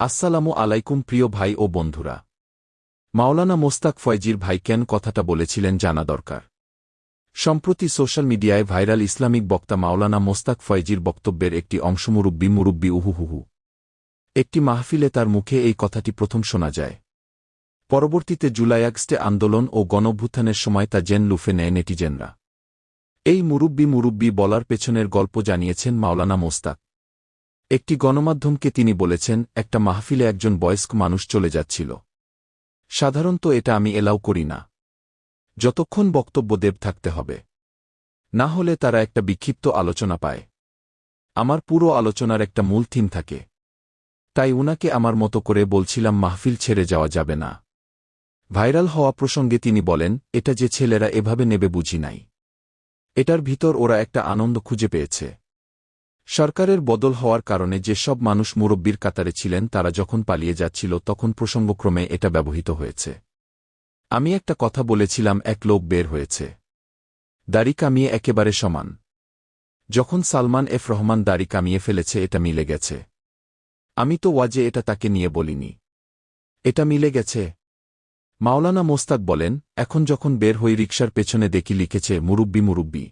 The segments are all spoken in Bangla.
আসসালামু আলাইকুম প্রিয় ভাই ও বন্ধুরা। মাওলানা মোস্তাক ফয়জির ভাই কেন কথাটা বলেছিলেন জানা দরকার। সম্প্রতি সোশ্যাল মিডিয়ায় ভাইরাল ইসলামিক বক্তা মাওলানা মোস্তাক ফয়জির বক্তব্যের একটি অংশ মুরব্বি মুরব্বি উহুহুহু। একটি মাহফিলে তার মুখে এই কথাটি প্রথম শোনা যায়। পরবর্তীতে জুলাই আগস্টে আন্দোলন ও গণভ্যুত্থানের সময় তা জেন লুফে নেয় নেটিজেনরা। এই মুরব্বি মুরব্বি বলার পেছনের গল্প জানিয়েছেন মাওলানা মোস্তাক। একটি গণমাধ্যমকে তিনি বলেছেন, একটা মাহফিলে একজন বয়স্ক মানুষ চলে যাচ্ছিল। সাধারণত এটা আমি এলাও করি না। যতক্ষণ বক্তব্য দেব থাকতে হবে। না হলে তারা একটা বিক্ষিপ্ত আলোচনা পায়। আমার পুরো আলোচনার একটা মূল থিম থাকে। তাই উনাকে আমার মতো করে বলছিলাম, মাহফিল ছেড়ে যাওয়া যাবে না। ভাইরাল হওয়া প্রসঙ্গে তিনি বলেন, এটা যে ছেলেরা এভাবে নেবে বুঝি নাই। এটার ভিতর ওরা একটা আনন্দ খুঁজে পেয়েছে। সরকারের বদল হওয়ার কারণে যে সব মানুষ মুরব্বীর কাতারে ছিলেন, তারা যখন পালিয়ে যাচ্ছিল, তখন প্রসঙ্গক্রমে এটা ব্যবহৃত হয়েছে। আমি একটা কথা বলেছিলাম, এক লোক বের হয়েছে। দাড়ি কামিয়ে একেবারে সমান। যখন সালমান এফ রহমান দাড়ি কামিয়ে ফেলেছে, এটা মিলে গেছে। আমি তো ওয়াজে এটা তাকে নিয়ে বলিনি। এটা মিলে গেছে। মাওলানা মোস্তাক বলেন, এখন যখন বের হই, রিকশার পেছনে দেখি লিখেছে, মুরব্বি মুরব্বি।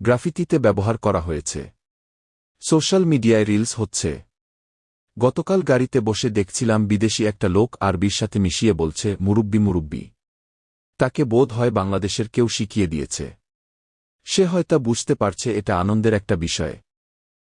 গ্রাফিতিতে ব্যবহার করা হয়েছে। সোশ্যাল মিডিয়ায় রিলস হচ্ছে। গতকাল গাড়িতে বসে দেখছিলাম বিদেশি একটা লোক আরবির সাথে মিশিয়ে বলছে, মুরব্বি মুরব্বি। তাকে বোধ হয় বাংলাদেশের কেউ শিখিয়ে দিয়েছে। সে হয়তো বুঝতে পারছে এটা আনন্দের একটা বিষয়।